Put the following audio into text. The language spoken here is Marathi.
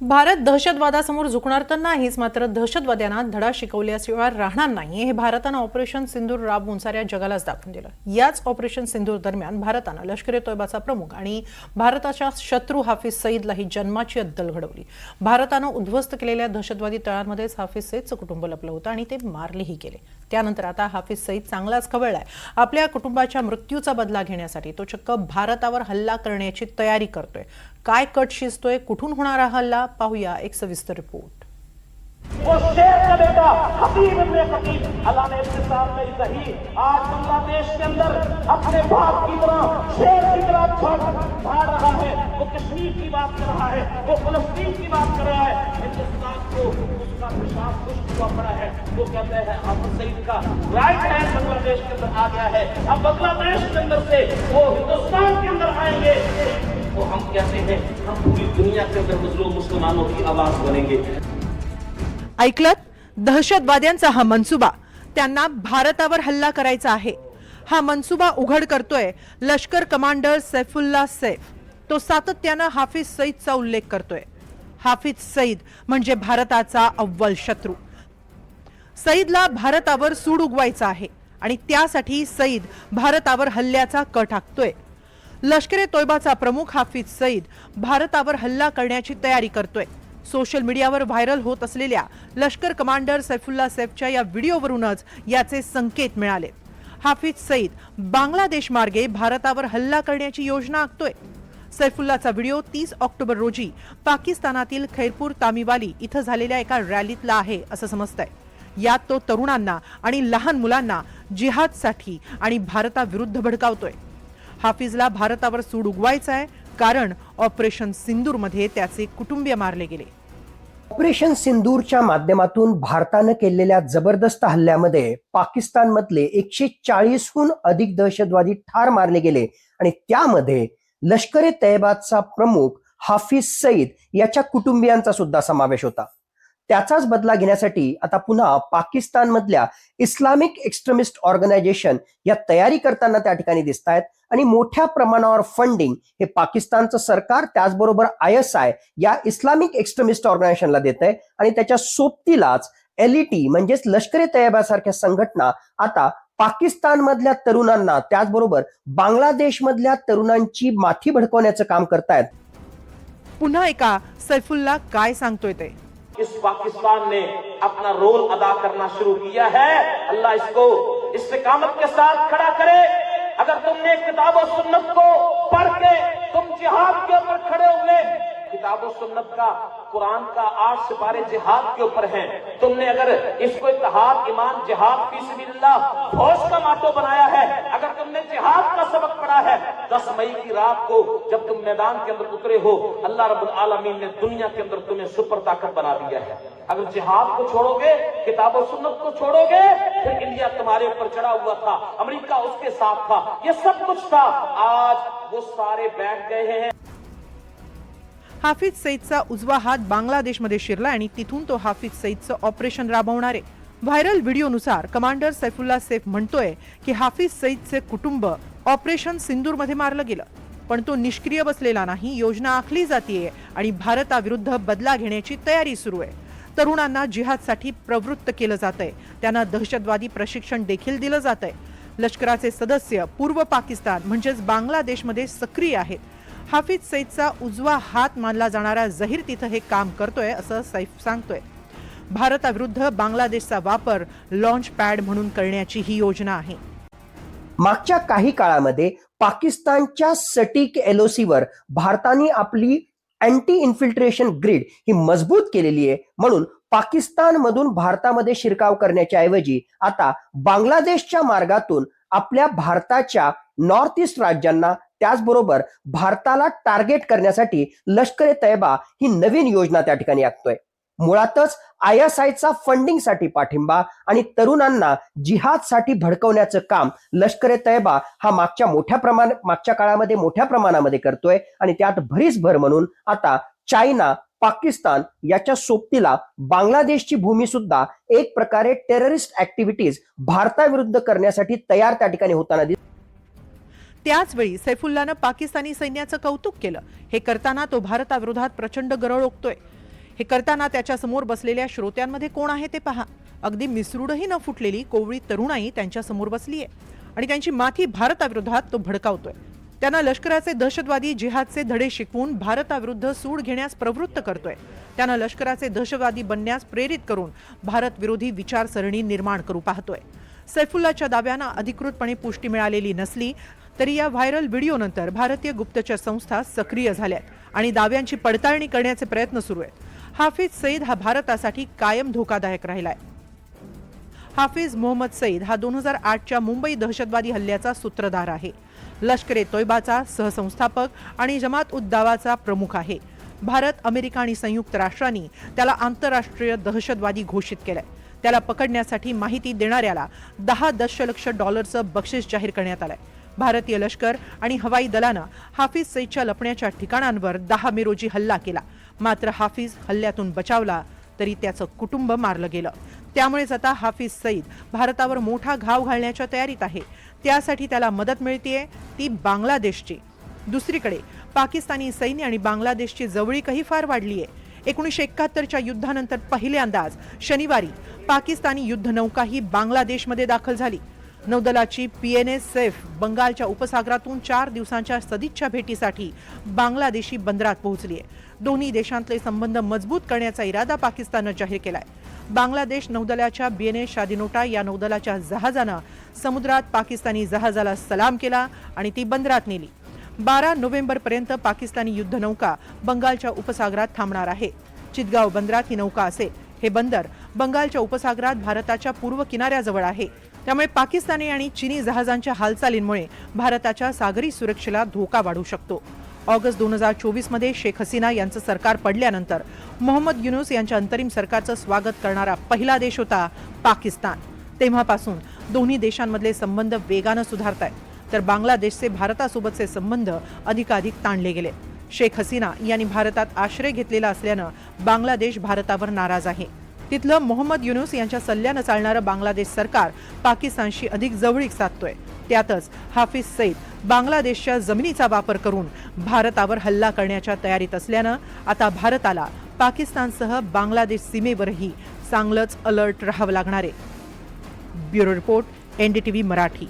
भारत दहशतवादासमोर झुकणार तर नाहीच मात्र दहशतवाद्यांना धडा शिकवल्याशिवाय राहणार नाही. हे भारतानं ऑपरेशन सिंधूर राबवून साऱ्या जगालाच दाखवून दिलं. याच ऑपरेशन सिंधूर दरम्यान भारतानं लष्कर ए तोयबाचा प्रमुख आणि भारताच्या शत्रू हाफिज सईदलाही जन्माची अद्दल घडवली. भारतानं उद्ध्वस्त केलेल्या दहशतवादी तळांमध्येच हाफिज सईदचं कुटुंब लपलं होतं आणि ते मारलेही गेले त्यानंतर आता हाफिज सईद चांगलाच खवळलाय. आपल्या कुटुंबाच्या मृत्यूचा बदला घेण्यासाठी तो चक्क भारतावर हल्ला करण्याची तयारी करतोय. काय कट शिजतोय कुठून होणारा हल्ला पाहूया एक सविस्तर रिपोर्ट. वो शेर का बेटा इब्ने अल्लाह ने सही आज बांग्लादेश के अंदर अपने बाप की तरह शेर की तरह रहा है। वो कश्मीर की बात कर रहा है वो फलस्तीन की बात कर रहा है। हिंदुस्तान को उसका पेशाब खुश्क हुआ पड़ा है। वो कहते हैं सईद का राइट हैंड बांग्लादेश के अंदर आ गया है। अब बांग्लादेश के अंदर से वो हिंदुस्तान के अंदर आएंगे। कहते हैं हम पूरी दुनिया के मजलूम मुसलमानों की आवाज बनेंगे। ऐकलत? दहशतवाद्यांचा हा मनसुबा. त्यांना भारतावर हल्ला करायचा आहे. हा मनसुबा उघड करतोय लष्कर कमांडर सैफुल्ला सैफ. तो सातत्यानं हाफिज सईदचा उल्लेख करतोय. हाफिज सईद म्हणजे भारताचा अव्वल शत्रू. सईदला भारतावर सूड उगवायचा आहे आणि त्यासाठी सईद भारतावर हल्ल्याचा कट आखतोय लष्कर ए तोयबाचा प्रमुख हाफिज सईद भारतावर हल्ला करण्याची तयारी करतोय. सोशल मीडियावर व्हायरल होत असलेल्या लष्कर कमांडर सैफुल्ला सैफच्या या व्हिडिओवरूनच याचे संकेत मिळाले. हाफिज सईद बांगलादेश मार्गे भारतावर हल्ला करण्याची योजना आखतोय. सैफुल्लाचा व्हिडिओ तीस ऑक्टोबर रोजी पाकिस्तानातील खैरपूर तामिवाली इथं झालेल्या एका रॅलीतला आहे असं समजतंय. यात तो तरुणांना आणि लहान मुलांना जिहादसाठी आणि भारताविरुद्ध भडकावतोय. हाफिजला भारतावर सूड उगवायचा आहे कारण ऑपरेशन सिंदूरमध्ये त्याचे कुटुंबीय मारले गेले. ऑपरेशन सिंदूरच्या माध्यमातून भारतानं केलेल्या जबरदस्त हल्ल्यामध्ये पाकिस्तानमधले एकशे चाळीसहून अधिक दहशतवादी ठार मारले गेले आणि त्यामध्ये लष्कर ए तैयबाचा प्रमुख हाफिज सईद याच्या कुटुंबियांचा सुद्धा समावेश होता. त्याचाच बदला घेण्यासाठी आता पुन्हा पाकिस्तानमधल्या इस्लामिक एक्स्ट्रीमिस्ट ऑर्गनायझेशन या तयारी करताना त्या ठिकाणी दिसत आहेत आणि मोठ्या प्रमाणावर फंडिंग हे पाकिस्तानचं सरकार त्याचबरोबर आय एस आय या इस्लामिक एक्स्ट्रीमिस्ट ऑर्गनायझेशनला देत आहे आणि त्याच्या सोबतीलाच एलईटी म्हणजेच लष्करे तयाबासारख्या संघटना आता पाकिस्तानमधल्या तरुणांना त्याचबरोबर बांगलादेशमधल्या तरुणांची माथी भडकवण्याचं काम करतायत. पुन्हा एका सैफुल्ला काय सांगतोय ते? इस पाकिस्तान ने अपना रोल अदा करना शुरू किया है। अल्लाह इसको इस्तेकामत के साथ खड़ा करे। अगर तुमने किताब और सुन्नत को पढ़ के तुम जिहाद के ऊपर खड़े हुए किताब और सुन्नत का, कुरान का आठ सिपारे जिहाद के ऊपर हैं। तुमने अगर इसको इतिहाद ईमान, जिहाद फौज का माटो बनाया है, अगर तुमने जिहाद का सबक पढ़ा है दस मई की रात को जब तुम मैदान के अंदर उतरे हो अल्लाह रब्बुल आलमीन ने दुनिया के अंदर तुम्हें सुपर ताकत बना दिया है। अगर जिहाद को छोड़ोगे किताब और सुन्नत को छोड़ोगे फिर इंडिया तुम्हारे ऊपर चढ़ा हुआ था अमेरिका उसके साथ था ये सब कुछ था। आज वो सारे बैठ गए हैं। हाफिज सईदचा उजवा हात बांगलादेशमध्ये शिरला आणि तिथून तो हाफिज सईदचं ऑपरेशन राबवणार. आहे व्हायरल व्हिडिओनुसार कमांडर सैफुल्ला सेफ म्हणतोय की हाफिज सईदचे कुटुंब ऑपरेशन सिंदूरमध्ये मारलं गेलं. पण तो निष्क्रिय बसलेला नाही योजना आखली जातीये आणि भारताविरुद्ध बदला घेण्याची तयारी सुरू आहे. तरुणांना जिहादसाठी प्रवृत्त केलं जात आहे त्यांना दहशतवादी प्रशिक्षण देखील दिलं जात आहे लष्कराचे सदस्य पूर्व पाकिस्तान म्हणजेच बांगलादेशमध्ये सक्रिय आहेत. हाफिज सईदचा उजवा हात मानला जाणारा जहीर तिथं हे काम करतोय असं सैफ सांगतोय. भारताविरुद्ध बांगलादेशचा वापर लॉन्च पॅड म्हणून करण्याची ही योजना आहे. मागच्या काही काळामध्ये पाकिस्तानच्या सटीक एलओसीवर भारताने आपली अँटी इन्फिल्ट्रेशन ग्रीड ही मजबूत केलेली आहे. म्हणून पाकिस्तानमधून भारतामध्ये शिरकाव करण्याच्या ऐवजी आता बांगलादेशच्या मार्गातून आपल्या भारताच्या नॉर्थ ईस्ट राज्यांना त्याचबरोबर भारताला टार्गेट करण्यासाठी लष्कर ए ही नवीन योजना त्या ठिकाणी आखतोय. मुळातच आय एस आयचा फंडिंगसाठी पाठिंबा आणि तरुणांना जिहादसाठी भडकवण्याचं काम लष्कर ए तयबा हा मागच्या मोठ्या प्रमाण मागच्या काळामध्ये मोठ्या प्रमाणामध्ये करतोय आणि त्यात भरीस भर म्हणून आता चायना पाकिस्तान याच्या सोबतीला बांगलादेशची भूमी सुद्धा एक प्रकारे टेररिस्ट ऍक्टिव्हिटीज भारताविरुद्ध करण्यासाठी तयार त्या ठिकाणी होताना दिसत त्याचवेळी सैफुल्लानं पाकिस्तानी सैन्याचं कौतुक केलं. हे करताना तो भारताविरोधात प्रचंड गरळ ओकतोय. हे करताना त्याच्यासमोर बसलेल्या श्रोत्यांमध्ये कोण आहे ते पहा. अगदी मिसरूडही न फुटलेली कोवळी तरुणाई त्यांच्यासमोर बसली आहे. आणि त्यांची माथी भारताविरोधात तो भडकावतोय. त्यांना लष्कराचे दहशतवादी जिहादचे धडे शिकवून भारताविरुद्ध सूड घेण्यास प्रवृत्त करतोय. त्यांना लष्कराचे दहशतवादी बनण्यास प्रेरित करून भारत विरोधी विचारसरणी निर्माण करू पाहतोय. सैफुल्लाच्या दाव्यांना अधिकृतपणे पुष्टी मिळालेली नसली तरी या व्हायरल व्हिडिओनंतर भारतीय गुप्तचर संस्था सक्रिय झाल्यात आणि दाव्यांची पडताळणी करण्याचे प्रयत्न सुरू आहेत. हाफिज सईद हा भारतासाठी कायम धोकादायक राहिलाय. हाफिज मोहम्मद सईद हा दोन हजार आठच्या मुंबई दहशतवादी हल्ल्याचा सूत्रधार आहे. लष्कर ए तोयबाचा सहसंस्थापक आणि जमात उद्दावाचा प्रमुख आहे. भारत अमेरिका आणि संयुक्त राष्ट्रांनी त्याला आंतरराष्ट्रीय दहशतवादी घोषित केलंय. त्याला पकडण्यासाठी माहिती देणाऱ्याला दहा दशलक्ष डॉलरचं बक्षीस जाहीर करण्यात आलंय. भारतीय लष्कर आणि हवाई दलानं हाफिज सईदच्या लपण्याच्या ठिकाणांवर दहा मे रोजी हल्ला केला. मात्र हाफिज हल्ल्यातून बचावला तरी त्याचं कुटुंब मारलं गेलं. त्यामुळेच आता हाफिज सईद भारतावर मोठा घाव घालण्याच्या तयारीत आहे. त्यासाठी त्याला मदत मिळतीये ती बांगलादेशची. दुसरीकडे पाकिस्तानी सैन्य आणि बांगलादेशची जवळीकही फार वाढली आहे एकोणीसशे एकाहत्तरच्या युद्धानंतर पहिल्यांदाच शनिवारी पाकिस्तानी युद्धनौका ही बांगलादेशमध्ये दाखल झाली. नौदलाची पी एन एस सेफ बंगालच्या उपसागरातून चार दिवसांच्या सदिच्छा भेटीसाठी बांगलादेशी बंदरात पोहोचली आहे. दोन्ही देशांतले संबंध मजबूत करण्याचा इरादा पाकिस्ताननं जाहीर केलाय. बांगलादेश नौदलाच्या बी एन एस शादिनोटा या नौदलाच्या जहाजानं समुद्रात पाकिस्तानी जहाजाला सलाम केला आणि ती बंदरात नेली. बारा नोव्हेंबरपर्यंत पाकिस्तानी युद्धनौका बंगालच्या उपसागरात थांबणार आहे. चितगाव बंदरात ही नौका असेल. हे बंदर बंगालच्या उपसागरात भारताच्या पूर्व किनाऱ्याजवळ आहे. त्यामुळे पाकिस्तानी आणि चीनी जहाजांच्या हालचालींमुळे भारताच्या सागरी सुरक्षेला धोका वाढू शकतो. ऑगस्ट दोन हजार चोवीसमध्ये शेख हसीना यांचं सरकार पडल्यानंतर मोहम्मद युनुस यांच्या अंतरिम सरकारचं स्वागत करणारा पहिला देश होता पाकिस्तान. तेव्हापासून दोन्ही देशांमधले संबंध वेगानं सुधारत आहेत तर बांगलादेशचे भारतासोबतचे संबंध अधिकाधिक ताणले गेले. शेख हसीना यांनी भारतात आश्रय घेतलेला असल्यानं बांगलादेश भारतावर नाराज आहे. तिथलं मोहम्मद युनुस यांच्या सल्ल्यानं चालणारं बांगलादेश सरकार पाकिस्तानशी अधिक जवळीक साधतोय. त्यातच हाफिज सईद बांगलादेशच्या जमिनीचा वापर करून भारतावर हल्ला करण्याच्या तयारीत असल्यानं आता भारताला पाकिस्तानसह बांगलादेश सीमेवरही चांगलंच अलर्ट राहावं लागणार आहे. Bureau report NDTV Marathi.